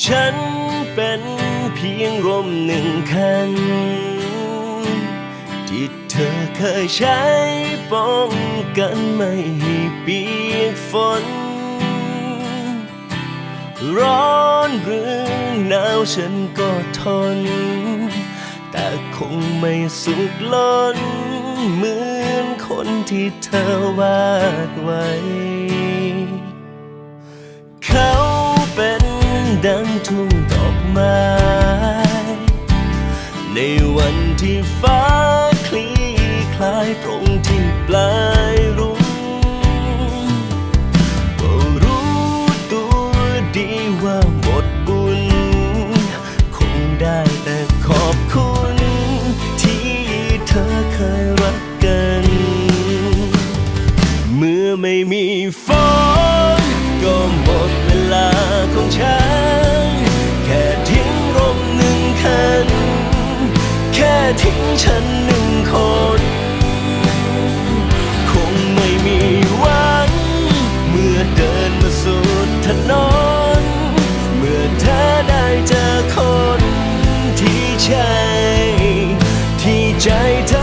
ฉันเป็นเพียงร่มหนึ่งคัน ที่เธอเคยใช้ป้องกันไม่ให้เปียกฝน ร้อนหรือหนาวฉันก็ทน แต่คงไม่สุขล้น เหมือนคนที่เธอวาดไว้ ที่ฟ้าคลี่คลายตรงที่ปลายรุ่งก็รู้ตัวดีว่าหมดบุญ คงได้แต่ขอบคุณ ที่เธอเคยรักกัน เมื่อไม่มีฝนก็หมดเวลาของฉัน ทิ้งฉันหนึ่งคน คงไม่มีหวัง เมื่อเดินมาสุดถนน เมื่อเธอได้เจอคนที่ใช่ ที่ใจเธอ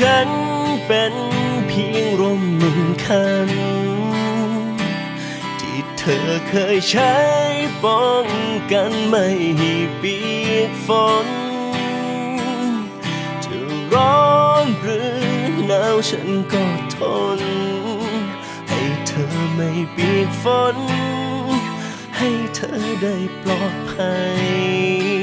ฉันเป็นเพียงร่มหนึ่งคัน ที่เธอเคยใช้ป้องกันไม่ให้เปียกฝน จะร้อนหรือหนาวฉันก็ทน ให้เธอไม่เปียกฝน ให้เธอได้ปลอดภัย